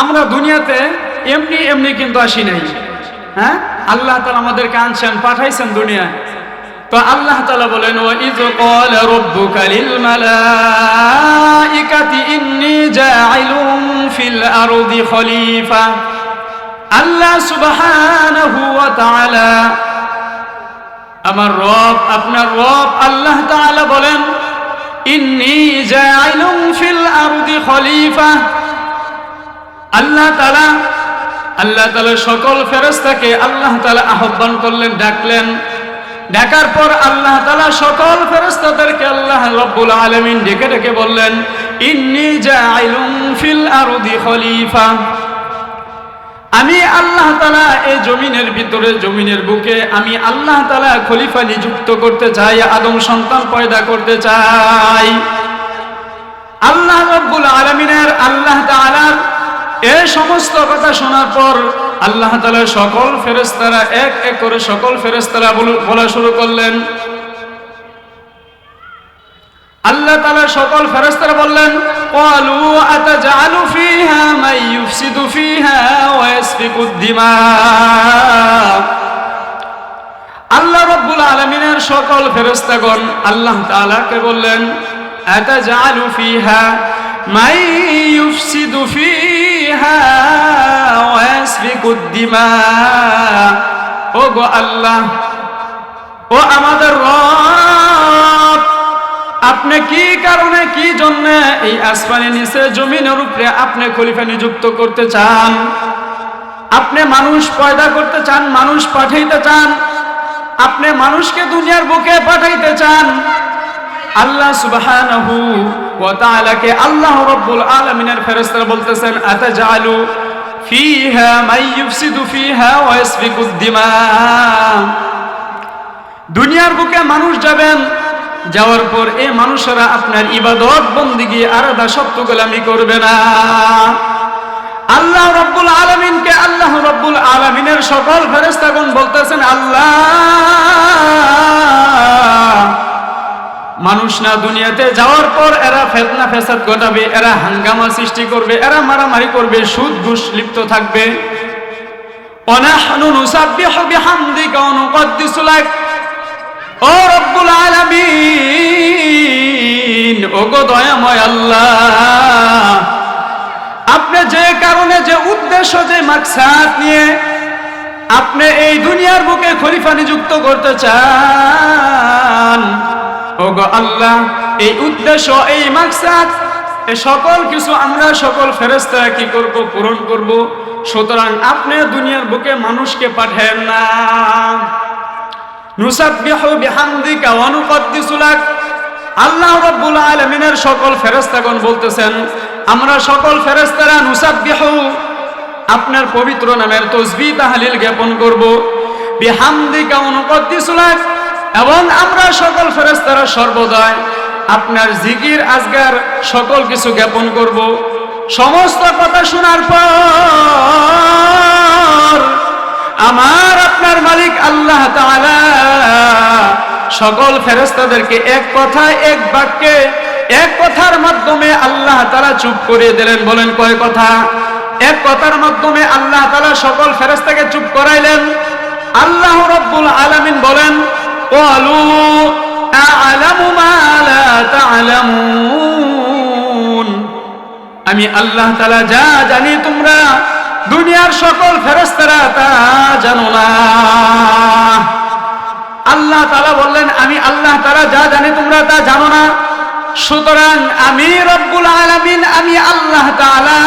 আমরা দুনিয়াতে এমনি এমনি কিন্তু আসি নাই। হ্যাঁ? আল্লাহ তালা আমাদেরকে আনছেন, পাঠাইছেন দুনিয়া তো আল্লাহ তালা বলেন ও ইজ কল রব্বু কালিল মালাইকাতি ইন্নি জাইলুম ফিল আরদি খলিফা। আল্লাহ সুবহানাহু ওয়া তাআলা, আমার রব, আপনার রব আল্লাহ তাআলা বলেন, ইন্নি জাইলুম ফিল আরদি খলিফা। আল্লাহ তালা আল্লাহ তালা সকল ফেরেশতাকে আল্লাহ তালা আহ্বান করলেন, ডাকলেন। ডাকার পর আল্লাহ তালা সকল ফেরেশতাদেরকে আল্লাহ রব্বুল আলামিন ডেকে ডেকে বললেন, ইন্নী ফিল আরদি খলিফা। আমি আল্লাহ তালা এই জমিনের ভিতরে জমিনের বুকে, আমি আল্লাহ তালা খলিফা নিযুক্ত করতে চাই, আদম সন্তান পয়দা করতে চাই। আল্লাহ রব্বুল আলমিনের আল্লাহ তালার এ সমস্ত কথা শোনার পর আল্লাহ তালা সকল ফেরেস্তারা এক এক করে সকল ফেরেস্তারা বলা শুরু করলেন আল্লাহ তালা সকল ফেরেস্তারা বললেন قالوا أتجعل فيها من يفسد فيها ويسفك الدماء আল্লাহ রব্বুল আলমিনের সকল ফেরেস্তাগণ আল্লাহ তাআলাকে বললেন أتجعل فيها من يفسد فيها ويسفك الدماء ও গো আল্লাহ ও আমাদের রব আপনি কি কারণে কি জন্য এই আসমানের নিচে জমিনের উপরে আপনি খলিফা নিযুক্ত করতে চান আপনি মানুষ পয়দা করতে চান মানুষ পাঠাইতে চান আপনি মানুষকে দুনিয়ার বুকে পাঠাইতে চান আল্লাহ সুবহানাহু ওয়া তাআলাকে আল্লাহ রাব্বুল আলামিনের ফেরেশতারা বলতেছেন আতাজালু ফিহা ইউফসিদু ফিহা ওয়া ইয়াসফিকুদ দিমা দুনিয়ার বুকে মানুষ যাবেন, যাওয়ার পর এ মানুষেরা আপনার ইবাদত বন্দিগি আলাদা সত্য গোলামি করবে না। আল্লাহ রব্বুল আলমিনকে আল্লাহ রব্বুল আলমিনের সকল ফেরেস্তাগণ বলতেছেন, আল্লাহ মানুষ না দুনিয়াতে যাওয়ার পর এরা ফেতনা ফেসাদ ঘটাবে, এরা হাঙ্গামা সৃষ্টি করবে, এরা মারামারি করবে, সুদ ঘুষ লিপ্ত থাকবে। ও রব্বুল আলামিন ও গো দয়াময় আল্লাহ, আপনি যে কারণে, যে উদ্দেশ্য, যে মাকসাদ নিয়ে আপনি এই দুনিয়ার বুকে খলিফা নিযুক্ত করতে চান ও গো আল্লাহ, এই উদ্দেশ্য, এই মাকসাদ সকল কিছু আমরা সকল ফেরেস্তা কি করব, পূরণ করব? সুতরাং আপনি দুনিয়ার বুকে মানুষকে পাঠেন না। নুসাব্বিহু বিহামদিকা ওয়া নুকদ্দিসু লাক। আল্লাহ রাব্বুল আলামিনের সকল ফেরেশতাগণ বলতেছেন, আমরা সকল ফেরেশতারা নুসাব্বিহু, আপনার পবিত্র নামের তসবিহ তাহলিল জ্ঞাপন করব। বিহামদিকা ওয়া নুকদ্দিসু এবং আমরা সকল ফেরেশতারা সর্বদাই আপনার জিকির, আজগার সকল কিছু জ্ঞাপন করব। সমস্ত কথা শোনার পর আমার আপনার মালিক আল্লাহ তাআলা সকল ফেরেস্তাদেরকে এক কথায়, এক বাক্যে, এক কথার মাধ্যমে আল্লাহ তারা চুপ করিয়ে দিলেন। বলেন কয় কথা? এক কথার মাধ্যমে আল্লাহ তাআলা সকল ফেরেস্তাকে চুপ করাইলেন। আল্লাহ রব্বুল আলামিন বলেন ক্বালু আ'লামু মা লা তা'লামুন আমি আল্লাহ তাআলা যা জানি তোমরা দুনিয়ার সকল ফেরস্তারা তা জানো না। আল্লাহ তালা বললেন, আমি আল্লাহ তালা যা জানি তোমরা তা জানো না। সুতরাং আমি রব্বুল আলামিন, আমি আল্লাহ তালা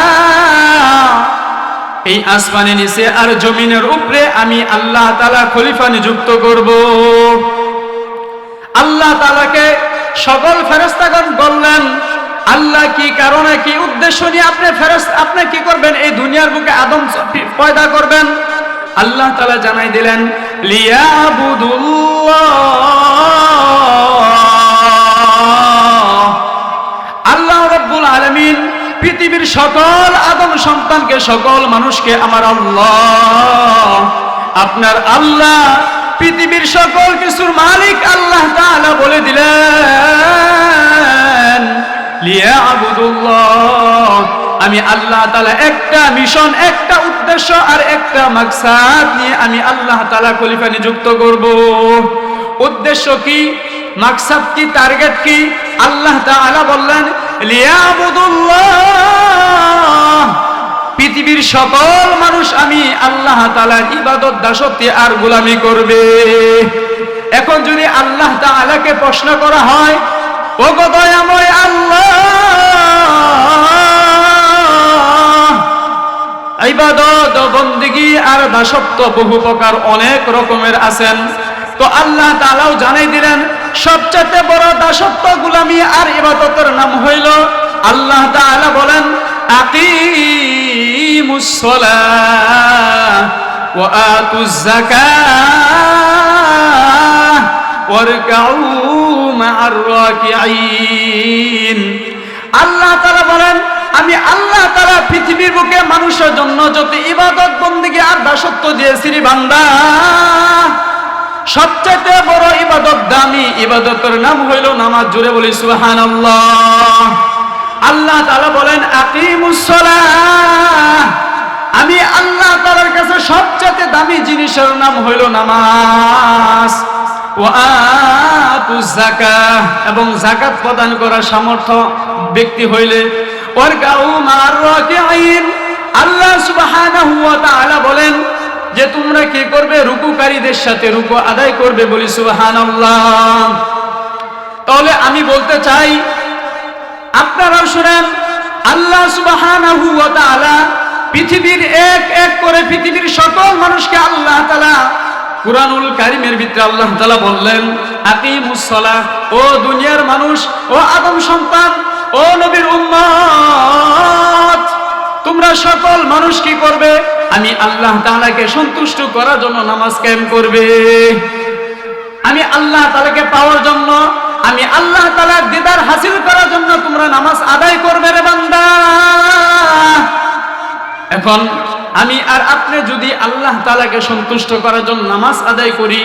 এই আসমানে নিচে আর জমিনের উপরে আমি আল্লাহ তালা খলিফা নিযুক্ত করব। আল্লাহ তালাকে সকল ফেরেস্তাগণ বললেন, আল্লাহ কি কারণে, কি উদ্দেশ্য নিয়ে আপনি ফেরত আপনি কি করবেন? এই দুনিয়ার বুকে আদম পয়দা করবেন? আল্লাহ তালা জানাই দিলেন আল্লাহ রব্বুল আলমিন পৃথিবীর সকল আদম সন্তানকে, সকল মানুষকে আমার আল্লাহ, আপনার আল্লাহ পৃথিবীর সকল কিছুর মালিক আল্লাহ তাআলা বলে দিলেন আমি আল্লাহ তালা একটা মিশন, একটা উদ্দেশ্য আর একটা মাকসাদ নিয়ে আমি আল্লাহ তালা খলিফা নিযুক্ত করব। উদ্দেশ্য কি? মাকসাদ কি? টার্গেট কি? আল্লাহ তাআলা বললেন, লিয়াবুদুল্লাহ। পৃথিবীর সকল মানুষ আমি আল্লাহ তাআলার ইবাদত, দাসত্বে আর গোলামি করবে। এখন যদি আল্লাহ তাআলাকে প্রশ্ন করা হয় ও গো দয়াময় আল্লাহ! ইবাদত, বন্দিগি আর দাসত্ব বহু প্রকার অনেক রকমের আছেন। তো আল্লাহ তাআলাও জানাই দিলেন সবচেয়ে বড় দাসত্ব, গুলামি আর ইবাদতের নাম হইল আল্লাহ তাআলা বলেন আকিমুস সালাহ ওয়া আতুজ যাকাহ ওয়ারকাউ মা'আর আল্লাহ তাআলা বলেন, আমি আল্লাহ তাআলা পৃথিবীর বুকে মানুষের জন্য যত ইবাদত বন্দিগি আর দাসত্ব দিয়েছি বান্দা সবচেয়ে বড় ইবাদত দামি ইবাদতের নাম হইল নামাজ। জুড়ে বলি, সুবহানাল্লাহ। আল্লাহ তাআলা বলেন, আকিমুস সালাহ। আমি আল্লাহ তাআলার কাছে সবচেয়ে দামি জিনিসের নাম হইল নামাজ। এবং জাকাত প্রদান করার সামর্থ্য ব্যক্তি হইলে আল্লাহ তাআলা বলেন, যে তোমরা কি করবে? রুকুকারীদের সাথে রুকু আদায় করবে বলি সুবহানাল্লাহ। তাহলে আমি বলতে চাই আপনারাও শুনেন, আল্লাহ তাআলা পৃথিবীর এক এক করে পৃথিবীর সকল মানুষকে আল্লাহ তাআলা কুরআনুল কারীমের ভিতরে আল্লাহ তাআলা বললেন, আকিমুস সালাহ, ও দুনিয়ার মানুষ, ও আদম সন্তান, ও নবীর উম্মত, তোমরা সকল মানুষ কি করবে? আমি আল্লাহ তাআলাকে সন্তুষ্ট করার জন্য নামাজ কায়েম করবে। আমি আল্লাহ তাআলাকে পাওয়ার জন্য আমি আল্লাহ তাআলার দিদার হাসিল করার জন্য তোমরা নামাজ আদায় করবে রে বান্দা। এখন আমি আর আপনি যদি আল্লাহ তালাকে সন্তুষ্ট করার জন্য নামাজ আদায় করি,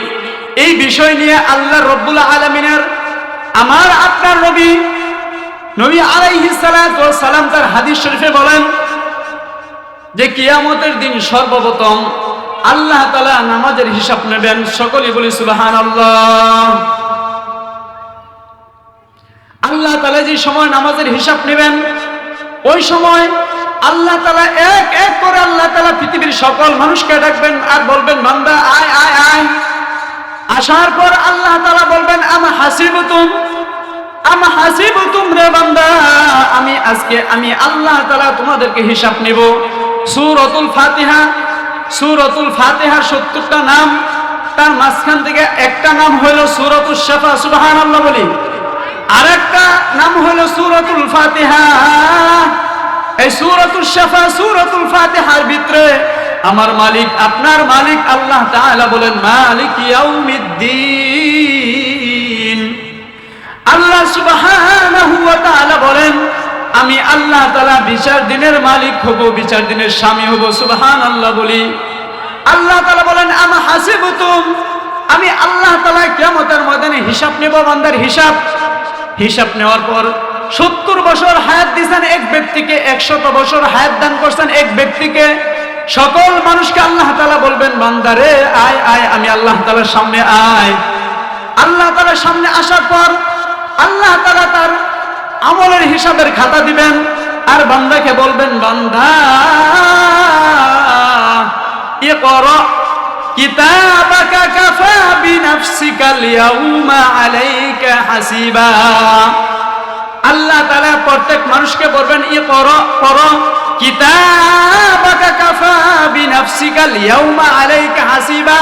এই বিষয় নিয়ে আল্লাহ রব্বুল আলমিনের আমার আপনার নবী নবী আলাইহিস সালাম তার হাদিস শরীফে বলেন যে কিয়ামতের দিন সর্বপ্রথম আল্লাহ তালা নামাজের হিসাব নেবেন সকলেই বলি সুবহানাল্লাহ। আল্লাহ তাআলা যে সময় নামাজের হিসাব নেবেন, ওই সময় আল্লাহ তাআলা এক এক করে আল্লাহ তাআলা পৃথিবীর সকল মানুষকে ডাকবেন আর বলবেন, বান্দা, আয় আয় আয়। আসার পর আল্লাহ তাআলা বলবেন, আমা হাসিবতুম? আমা হাসিবতুম রে বান্দা, আমি আজকে, আমি আল্লাহ তাআলা তোমাদেরকে হিসাব নিব। সূরাতুল ফাতিহা, সূরাতুল ফাতিহার 70টা নাম, তার মাঝখান থেকে একটা নাম হলো সূরাতুশ শাফা, সুবহানাল্লাহ বলি। আরেকটা নাম হলো সুরতুল ফাতিহা। এই সুরতুল শাফা, সুরতুল ফাতিহার ভিতরে আমার মালিক, আপনার মালিক আল্লাহ তাআলা বলেন, মালিক ইয়াউমিদ্দিন। আল্লাহ সুবহানাহু ওয়া তাআলা বলেন, আমি আল্লাহ তাআলা বিচার দিনের মালিক হব, বিচার দিনের স্বামী হব, সুবহানাল্লাহ বলি। আল্লাহ তাআলা বলেন, আমা হাসিবতুম? আমি আল্লাহ তাআলা কিয়ামতের ময়দানে হিসাব নেব, বান্দার হিসাব। হিসাব নেওয়ার পর সত্তর বছর হায়াত দিয়েছেন এক ব্যক্তিকে, একশত বছর হায়াত দান করছেন এক ব্যক্তিকে। সকল মানুষকে আল্লাহ তালা বলবেন, বান্দারে, আয় আয়, আমি আল্লাহ তালার সামনে আয়। আল্লাহ তালার সামনে আসার পর আল্লাহ তালা তার আমলের হিসাবের খাতা দিবেন আর বান্দাকে বলবেন, বান্দা ইয়ে কর কিতাবাকা কাফা বিনাফসিকা লিয়াউমা আলাইকা হাসিবা। আল্লাহ তাআলা প্রত্যেক মানুষকে বলবেন ই পড়ো পড়ো। কিতাবাকা কাফা বিনাফসিকা লিয়াউমা আলাইকা হাসিবা।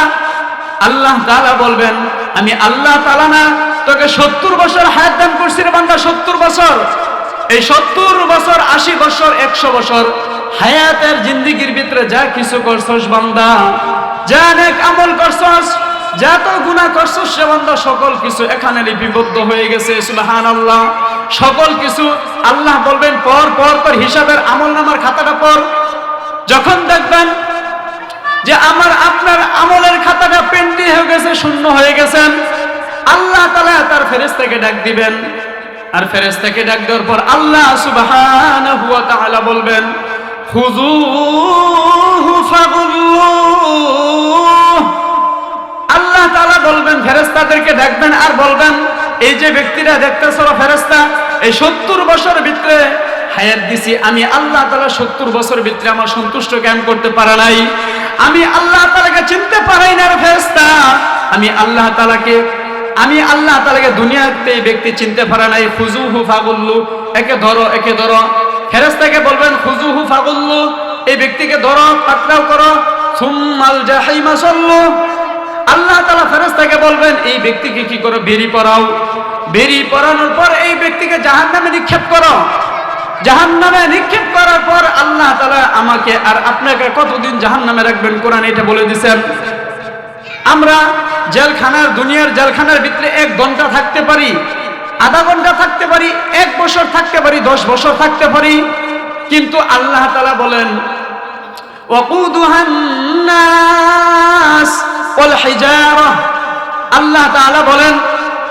আল্লাহ তাআলা বলবেন, আমি আল্লাহ তাআলা না, তোকে 70 বছর হায়াত দান করছি রে বান্দা 70 বছর। এই 70 বছর 80 বছর 100 বছর হায়াতের জিন্দেগির ভিতরে যা কিছু করছস বান্দা যা নেক আমল করছস যত গুনাহ করছস, সে বান্দা সকল কিছু এখানে লিপিবদ্ধ হয়ে গেছে, সুবহানাল্লাহ। সকল কিছু আল্লাহ বলবেন, পর পর পর, হিসাবের আমল নামার খাতাটা পর যখন দেখবেন যে আমার আপনার আমলের খাতাটা পেন্টি হয়ে গেছে, শূন্য হয়ে গেছেন, আল্লাহ তালা তার ফেরেস্তাকে ডাক দিবেন। আর ফেরেশতাকে ডাক দেওয়ার পর আল্লাহ সুবহানাহু ওয়া তাআলা বলবেন ফাগুল্লুহ আল্লাহ তাআলা বলবেন, ফেরেশতাদেরকে ডাকবেন আর বলবেন, এই যে ব্যক্তিরা দেখতেছ ফেরেশতা, এই সত্তর বছর ভিতরে হায়াত দিছি, আমি আল্লাহ তাআলা সত্তর বছর ভিতরে আমার সন্তুষ্ট জ্ঞান করতে পারা নাই। আমি আল্লাহ তাআলাকে চিনতে পারাই না রে ফেরেশতা। আমি আল্লাহ তালাকে আমি আল্লাহ তাআলাকে দুনিয়াতে এই ব্যক্তি চিনতে পারে নাই। খুজুহু ফাগুল্লু, একে ধরো একে ধরো। ফেরেশতাকে বলবেন খুজুহু ফাগুল্লু। এই ব্যক্তিকে ধরো, পাকড়াও করো। সুম্মাল জাহিমা সাল্লু। আল্লাহ তাআলা ফেরেশতাকে বলবেন, এই ব্যক্তিকে কি করো, বেরি পরাও। বেরি পরানোর পর এই ব্যক্তিকে জাহান্নামে নিক্ষেপ করো। জাহান্নামে নিক্ষেপ করার পর আল্লাহ তাআলা আমাকে, আর আপনাকে কতদিন জাহান্নামে রাখবেন? কোরআন এটা বলে দিয়েছেন আমরা জেলখানার, দুনিয়ার জেলখানার ভিতরে এক ঘণ্টা থাকতে পারি, আধা ঘণ্টা থাকতে পারি, এক বছর থাকতে পারি, দশ বছর থাকতে পারি। কিন্তু আল্লাহ তালা বলেন وقودها الناس والحجارة আল্লাহ তাআলা বলেন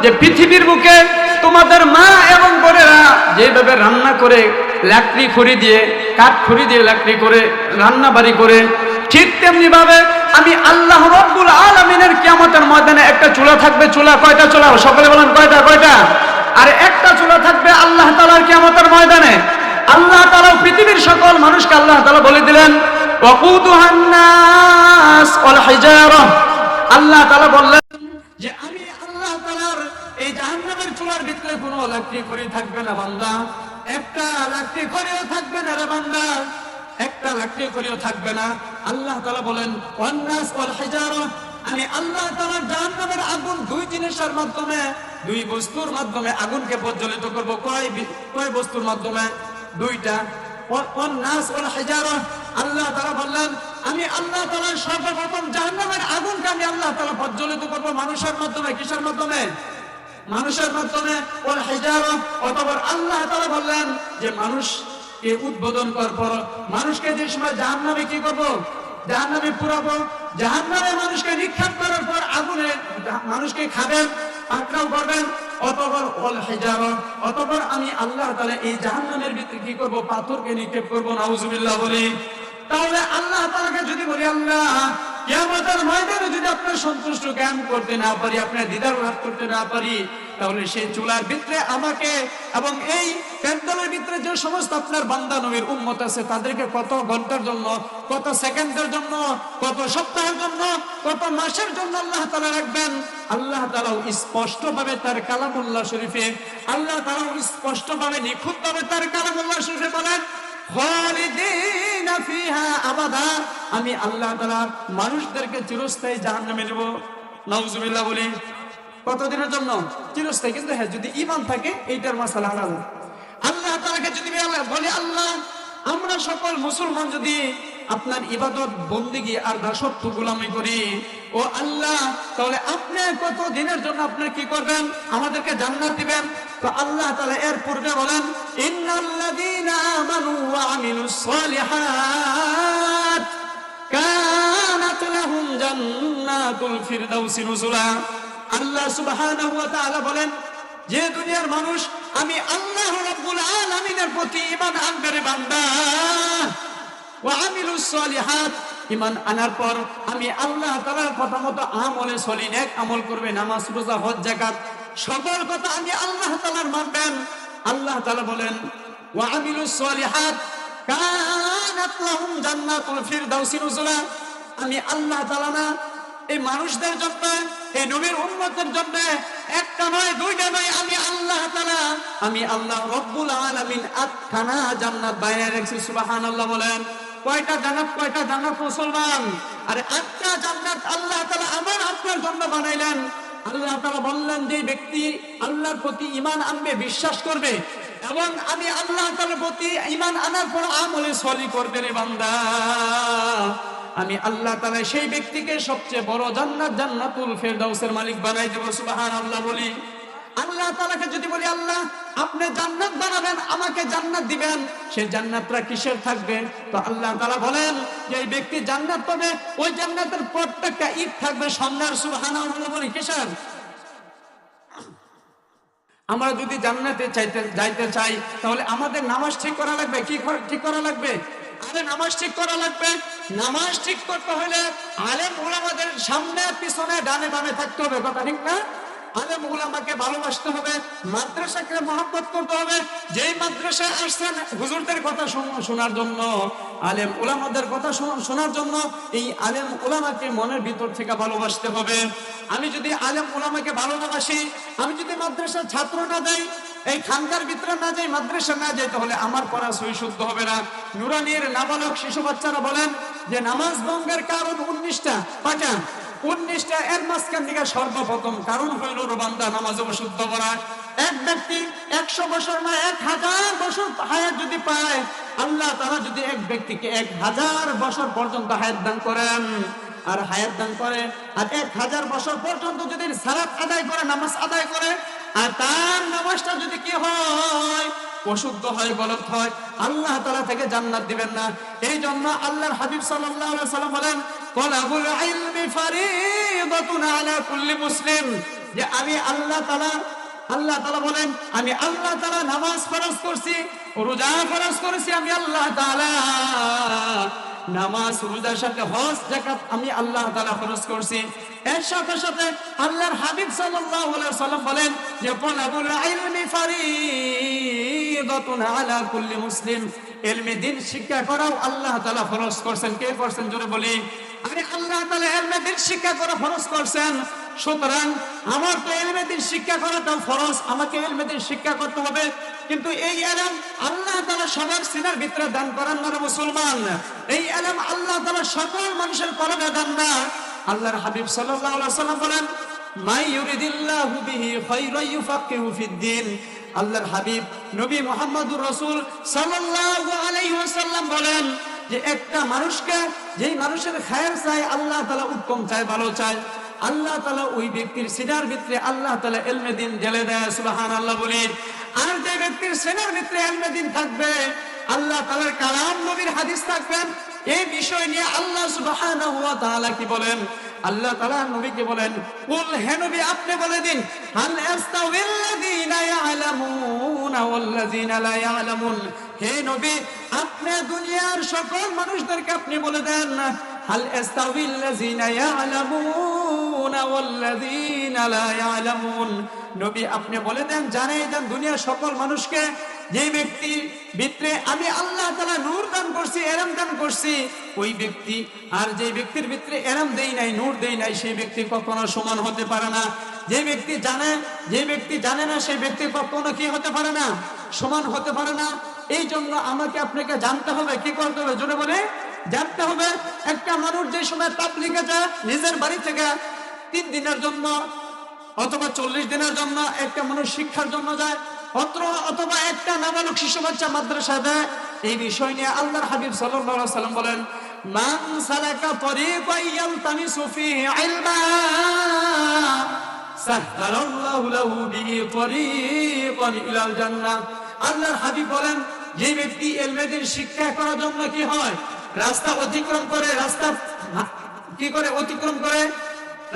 যে পৃথিবীর বুকে তোমাদের মা এবং বোনেরা যেভাবে রান্না করে লাকড়ি খড়ি দিয়ে কাঠ খড়ি দিয়ে লাকড়ি করে রান্না বাড়ি করে ঠিক তেমনি ভাবে আমি আল্লাহ রব্বুল আলমিনের কিয়ামতের ময়দানে একটা চুলা থাকবে চুলা কয়টা চুলা সকলে বলেন কয়টা কয়টা আর একটা চুলা থাকবে আল্লাহ তালার কিয়ামতের ময়দানে আল্লাহ তালা পৃথিবীর সকল মানুষকে আল্লাহ তালা বলে দিলেন وقودها الناس والحجارة আল্লাহ বললেন একটা লাকড়ি খড়িও থাকবে একটা লাকড়ি খড়িও থাকবে না। আল্লাহ তাআলা বলেন আমি আল্লাহ তাআলার জাহান্নামের আগুন দুই জিনিসের মাধ্যমে, দুই বস্তুর মাধ্যমে আগুনকে প্রজ্বলিত করব। কয় কয় বস্তুর মাধ্যমে? দুইটা। আল্লাহ তাআলা বললেন, আমি আল্লাহ সর্বপ্রথম জাহান্নামের আগুনকে আমি আল্লাহ তাআলা প্রজ্বলিত করব মানুষের মাধ্যমে, কিসের মাধ্যমে? মানুষের মাধ্যমে, ওয়াল হিজারা, অতঃপর আল্লাহ তাআলা বললেন যে মানুষকে উদ্বোধন পর মানুষকে যে সময় জাহান্নামে কি করব? জাহান্নামে পুরাবো। জাহান্নামে মানুষকে নিক্ষেপ করার পর আগুনে মানুষকে খাবেন, পাকড়াও করবেন অতপর ওয়াল হিজারা অতপর আমি আল্লাহ তাআলা এই জাহান্নামের ভিতরে কি পাথরকে নিক্ষেপ নাউজুবিল্লাহ বলি। তাহলে আল্লাহ যদি বলি, আল্লাহ ময়দানে যদি আপনার সন্তুষ্ট জ্ঞান করতে না পারি, আপনার দিদার লাভ করতে না পারি, তাহলে সেই চুলার ভিতরে আমাকে এবং এই প্যান্ডেলের ভিতরে যে সমস্ত আপনার বান্দা নবীর উম্মত আছে, তাদেরকে কত ঘণ্টার জন্য, কত সেকেন্ডের জন্য, কত সপ্তাহের জন্য কত মাসের জন্য আল্লাহ তালা রাখবেন। আল্লাহ তাআলাও স্পষ্ট ভাবে তার কালামুল্লাহ শরীফে, আল্লাহ তাআলাও স্পষ্ট ভাবে নিখুঁত ভাবে তার কালামুল্লাহ শরীফে বলেন আমি আল্লাহ তালা মানুষদেরকে চিরস্থায়ী জাহান্নামে দেব নাউজুবিল্লাহ বলি, কতদিনের জন্য? চিরস্থায়ী, কিন্তু হ্যাঁ যদি ইমান থাকে, এইটার মাসালা আলাদা। আল্লাহ তালাকে যদি বলে, আল্লাহ, আমরা সকল মুসলমান যদি আপনার ইবাদত, বন্দিগি আর দাসত্ব গোলামি করি। ও আল্লাহ, তাহলে আপনি কত দিনের জন্য আপনি কি করবেন? আমাদেরকে জান্নাত দিবেন। তো আল্লাহ তাআলা এর পূর্বে বলেন, ইন্নাল্লাযীনা আমানু ওয়া আমিলুস সালিহাত কানাত লাহুম জান্নাতুল নুজুলা। আল্লাহ সুবহানাহু ওয়া তাআলা বলেন, যে দুনিয়ার মানুষ, আমি আল্লাহ রাব্বুল আলামিনের প্রতি ঈমান আনবে বান্দা। ঈমান আনার পর আমি আল্লাহ তাআলার কথা মতো আমলে চলি নেক আমল করবে, নামাজ, রোজা, হজ, যাকাত, সকল কথা আমি আল্লাহ তাআলার মানবেন। আল্লাহ তাআলা বলেন, ওয়া আমিলুস সালিহাত, কানাত লাহুম জান্নাতুল ফিরদাউসি নুজুলা। আমি আল্লাহ তাআলা না, এই মানুষদের জন্য, এই নবীর উম্মতের জন্য একটা নয়, দুইটা নয়, আমি আল্লাহ তাআলা, আমি আল্লাহ রব্বুল আলামিন আটখানা জান্নাত বাইরে রেখেছি, সুবহানাল্লাহ বলেন। কয়টা জান্নাত কয়টা জান্নাত মুসলমান? আরে আটটা জান্নাত আল্লাহ তাআলা আমার আপনার জন্য বানাইলেন। আল্লাহ তাআলা বললেন, যে ব্যক্তি আল্লাহর প্রতি ঈমান আনবে, বিশ্বাস করবে, এবং আমি আল্লাহ তাআলার প্রতি ঈমান আনার পর আমলে সলি করবে রে বান্দা। আমি আল্লাহ তাআলা সেই ব্যক্তিকে সবচেয়ে বড় জান্নাত জান্নাতুল ফেরদাউসের মালিক বানাই দেব, সুবহানাল্লাহ বলি। আল্লাহ তাআলাকে যদি বলি, আল্লাহ, আপনি জান্নাত বানাবেন, আমাকে জান্নাত দিবেন। সেই জান্নাতটা কিসের থাকবে? তো আল্লাহ তাআলা বলেন, যে এই ব্যক্তি জান্নাত পাবে, ওই জান্নাতের প্রত্যেকটা ঈদ থাকবে সোনার সুবহানাল্লাহ বলি কিসের? আমরা যদি জান্নাতে চাইতে, যাইতে চাই, তাহলে আমাদের নামাজ ঠিক করা লাগবে, কি ঠিক করা লাগবে? আরে, নামাজ ঠিক করা লাগবে। নামাজ ঠিক করতে হলে আলেম ওলামাদের সামনে, পিছনে, ডানে বামে থাকতে হবে, কথা ঠিক না? আলেম ওলামাকে ভালোবাসতে হবে, মাদ্রাসাকে মহাব্বত করতে হবে। যেই মাদ্রাসায় আসছেন হুজুরদের কথা শোন- শোনার জন্য, আলেম ওলামাদের কথা শোন- শোনার জন্য এই আলেম ওলামাকে মনের ভিতর থেকে ভালোবাসতে হবে। আমি যদি আলেম ওলামাকে ভালো না বাসি আমি যদি মাদ্রাসার ছাত্র না দেই এই খানকার ভিতরে না যাই, মাদ্রাসা না যাই, তাহলে আমার পড়া সই শুদ্ধ হবে না। নুরানির নাবালক শিশু বাচ্চারা বলেন যে, নামাজ ভঙ্গের কারণ উনিশটা। পাঁচা উনিশটা এর মাঝখান থেকে সর্বপ্রথম কারণ হইল বান্দা নামাজ অশুদ্ধ করা এক ব্যক্তি একশো বছর না, এক হাজার বছর হায়াত যদি পায়, আল্লাহ তারা যদি এক ব্যক্তিকে এক হাজার বছর পর্যন্ত হায়াত দান করেন, আর হায়াত দান করে, আর এক হাজার বছর পর্যন্ত যদি সালাত আদায় করে, নামাজ আদায় করে, আর তার নামাজটা যদি কি হয়, অশুদ্ধ হয়, গলত হয়, আল্লাহ তালা থেকে জান্নাত দিবেন না। এই জন্য আল্লাহর হাবিব আলাইহি সাল্লাম বলেন তলাবুল ইলমি ফারিদাতুন আলা কুল্লি মুসলিম। যে আমি আল্লাহ তাআলা আল্লাহ তাআলা বলেন, আমি আল্লাহ তাআলা নামাজ ফরজ করছি, রোজা ফরজ করেছি, আমি আল্লাহ তাআলা নামাজ, রোজার সাথে হজ জাকাত আমি আল্লাহ তাআলা ফরজ করছি। এর সাথে সাথে আল্লাহর হাবিব সাল্লাল্লাহু আলাইহি সাল্লাম বলেন যে, তলাবুল ইলমি ফারিদাতুন আলা কুল্লি মুসলিম। ইলমে দিন শিক্ষা করাও আল্লাহ তাআলা ফরজ করছেন। কে করছেন? জোরে বলি। আমি আল্লাহ তাআলা ইলমে দিন শিক্ষা করা ফরজ করছেন। সুতরাং আমার তো ইলমে দিন শিক্ষা করাটাও ফরজ, আমাকে ইলমে দিন শিক্ষা করতে হবে। কিন্তু এই এলম আল্লাহ তাআলা সবার সিনার ভিতরে দান করেন না মুসলমান। এই এলম আল্লাহ তাআলা সকল মানুষের কলবে দান না। আল্লাহর হাবিব আলাইহি সাল্লাম বলেন, মাই ইউরিদিল্লাহু বিহি খায়রান ইউফাক্কিহু ফিদ্দিন আল্লাহর হাবিব নবী মুহাম্মদুর রাসূল সাল্লাল্লাহু আলাইহি ওয়াসাল্লাম বলেন যে একটা মানুষকে যেই মানুষের খায়ের চায় আল্লাহ তালা উত্তম চায় ভালো চায় আল্লাহ তালা ওই ব্যক্তির সিনার ভিতরে আল্লাহ তাআলা ইলমে দিন ঢেলে দেয়, সুবহানাল্লাহ বলি। আর যে ব্যক্তির সেনার ভিতরে ইলমে দিন থাকবে, আল্লাহ তাআলার কালাম নবীর হাদিস থাকবেন এই বিষয় নিয়ে আল্লাহ সুবহানাহু ওয়া তাআলা কি বলেন? আল্লাহ তাআলা নবীকে বলেন, কুল হে নবী, আপনি বলে দিন, হাল ইস্তাউিল্লাযীনা ইয়ালামুনা ওয়াল্লাযীনা লা ইয়ালামুন? হে নবী, আপনি দুনিয়ার সকল মানুষদেরকে আপনি বলে দেন ইয়ালামুন নবী, আপনি বলে দেন দুনিয়ার সকল মানুষকে ভিতরে আমি আল্লাহ তালা নূর দান করছি এরাম দান করছি, ওই ব্যক্তি, আর যে ব্যক্তির ভিতরে এরাম দেই নাই, নূর দেই নাই, সেই ব্যক্তি কখনো সমান হতে পারে না। যে ব্যক্তি জানে, যে ব্যক্তি জানে না, সেই ব্যক্তি কখনো কি হতে পারে না? সমান হতে পারে না। এই জন্য আমাকে আপনাকে জানতে হবে, কি করতে হবে? জোরে বলে, জানতে হবে একটা মানুষ যে সময় তাবলিগে যায় নিজের বাড়ি থেকে তিন দিনের জন্য অথবা চল্লিশ দিনের জন্য একটা মানুষ শিক্ষার জন্য যায়, অত্র অথবা একটা নাবালক শিশু বাচ্চা মাদ্রাসা দেয়। এই বিষয় নিয়ে আল্লাহর হাবিব আলাইহি সাল্লাম বলেন, মান লাহু আল্লাহর হাবিব বলেন, যে ব্যক্তি ইলমের শিক্ষা করার জন্য কি হয়? রাস্তা অতিক্রম করে রাস্তা কি করে অতিক্রম করে?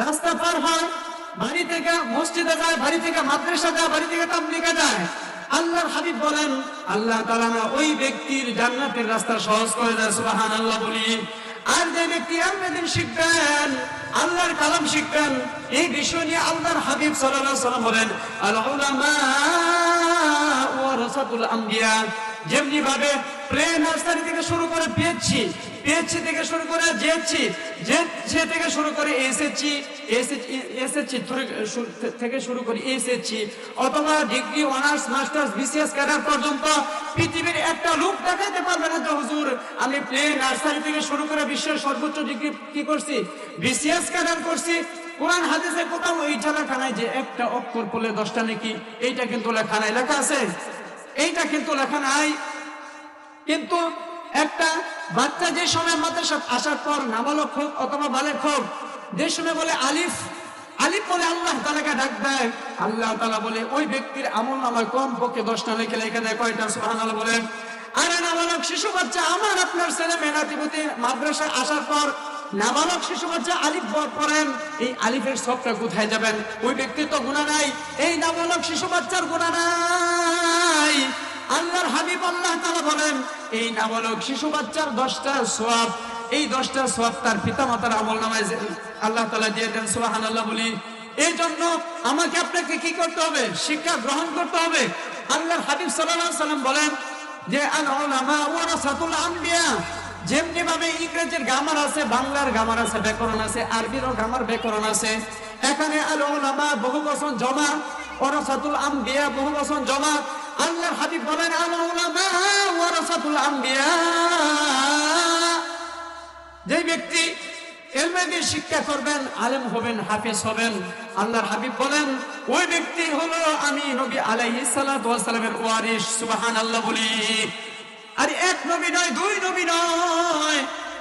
রাস্তা পার হয়, বাড়ি থেকে মসজিদে যায়, বাড়ি থেকে মাদ্রাসা যায়, বাড়ি থেকে তাবলিগে যায়। আল্লাহর হাবিব বলেন, আল্লাহ তাআলা না ওই ব্যক্তির জান্নাতের রাস্তা সহজ করে দেয় সুবহানাল্লাহ বলি। আর যে ব্যক্তি আলমেদিন শিখবেন, আল্লাহর কালাম শিখবেন, এই বিষয় নিয়ে আল্লাহর হাবিব আলাইহি সাল্লাম বলেন আল উলামা ওয়ারাসাতুল আম্বিয়া, যেমনি ভাবে প্রে নার্সারি থেকে শুরু করে পিএইচসি পিএইচসি থেকে শুরু করে জেএসসি জেএসসি থেকে শুরু করে এসএসসি এসএসসি থেকে শুরু করে এসএসসি অথবা degree, honours, masters, BCS cadre পর্যন্ত পৃথিবীর একটা লোক দেখাতে পারবে না যে, হুজুর, আমি প্লে নার্সারি থেকে শুরু করে বিশ্বের সর্বোচ্চ ডিগ্রি কি করছি? বিসিএস ক্যাডার করছি, কোরআন, হাদিসে কোথাও এইটা লেখা নাই যে একটা অক্ষর পড়লে দশটা নাকি, এইটা কিন্তু লেখা নাই। লেখা আছে? এইটা কিন্তু লেখা নাই। কিন্তু একটা বাচ্চা যে সময় মাদ্রাসা আসার পর নাবালক হোক অথবা বালেক হোক, যে সময় বলে আলিফ আলিফ বলে আল্লাহ তালাকে ডাক দেয়, আল্লাহ তালা বলে, ওই ব্যক্তির আমল নামায় কম পক্ষে দশটা লেখে লেখে দেয়, কয়টা? সুহান বলেন। আরে নাবালক শিশু বাচ্চা, আমার আপনার ছেলে মেনাতিপতি মাদ্রাসায় আসার পর নাবালক শিশু বাচ্চা আলিফ পড়েন, এই আলিফের সবটা কোথায় যাবেন? ওই ব্যক্তির তো গুণা নাই, এই নাবালক শিশু বাচ্চার গুণা নাই। আল্লাহর হাবিব আল্লাহ তাআলা বলেন, এই নাবালক শিশু বাচ্চার দশটা সোয়াব এই দশটা সোয়াব তার পিতা মাতার আমল নামায় আল্লাহ তালা দিয়ে দেন, সুবহানাল্লাহ বলি। এই জন্য আমাকে আপনাকে কি করতে হবে? শিক্ষা গ্রহণ করতে হবে। আল্লাহর হাবিব আলাইহি সাল্লাম বলেন যে যেমনি ভাবে ইংরেজির গ্রামার আছে, বাংলার গ্রামার আছে, ব্যাকরণ আছে, আরবিরও গ্রামার ব্যাকরণ আছে। এখানে আল উলামা বহু বচন জমা, ওয়ারাসাতুল আম্বিয়া বহু বচন জমা আল্লাহর হাবিব বলেন যে ব্যক্তি শিক্ষা করবেন, আলেম হবেন, হাফেজ হবেন, আল্লাহর হাবিব বলেন, ওই ব্যক্তি হলো আমি নবী আলাইহি ওয়াস সালামের ওয়ারিস সুবহানাল্লাহ বলি। আর এক নবী নয়, দুই নবী নয়,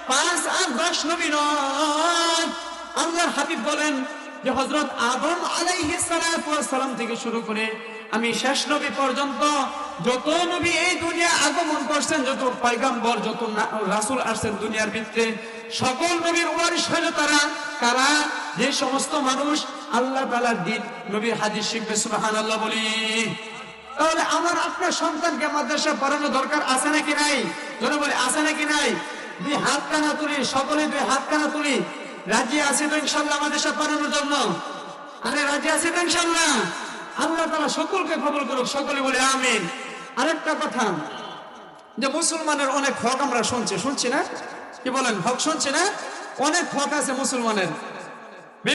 পাঁচ আর দশ নবী নয়। আল্লাহর হাবিব বলেন যে হজরত আদম আলাইহিস সালাতু সালাম থেকে শুরু করে আমি শেষ নবী পর্যন্ত যত নবী এই দুনিয়া আগমন করছেন, যত পয়গাম্বর, যত রাসূল আসছেন দুনিয়ার ভিতরে সকল নবীর ওয়ারিস হইল তারা। কারা? যে সমস্ত মানুষ আল্লাহ তাআলার দিন নবীর হাদিস শিখবে, সুবহানাল্লাহ বলি। তাহলে আমার আপনার সন্তানকে মাদ্রাসা পড়ানো দরকার আছে নাকি নাই? যেন বলে, আছে নাকি নাই? দুই হাত কানা তুলি, সকলে দুই হাত কানা তুলি। রাজি আছে তো ইনশাল্লাহ মাদ্রাসা পড়ানোর জন্য? আরে রাজি আছে তো ইনশাল্লাহ? আল্লাহ তারা সকলকে কবল করুক, সকলে বলে আমিন। আরেকটা কথা, যে মুসলমানের অনেক হক আমরা শুনছি শুনছি না? কি বলেন, হক শুনছি না? অনেক হক আছে মুসলমানের।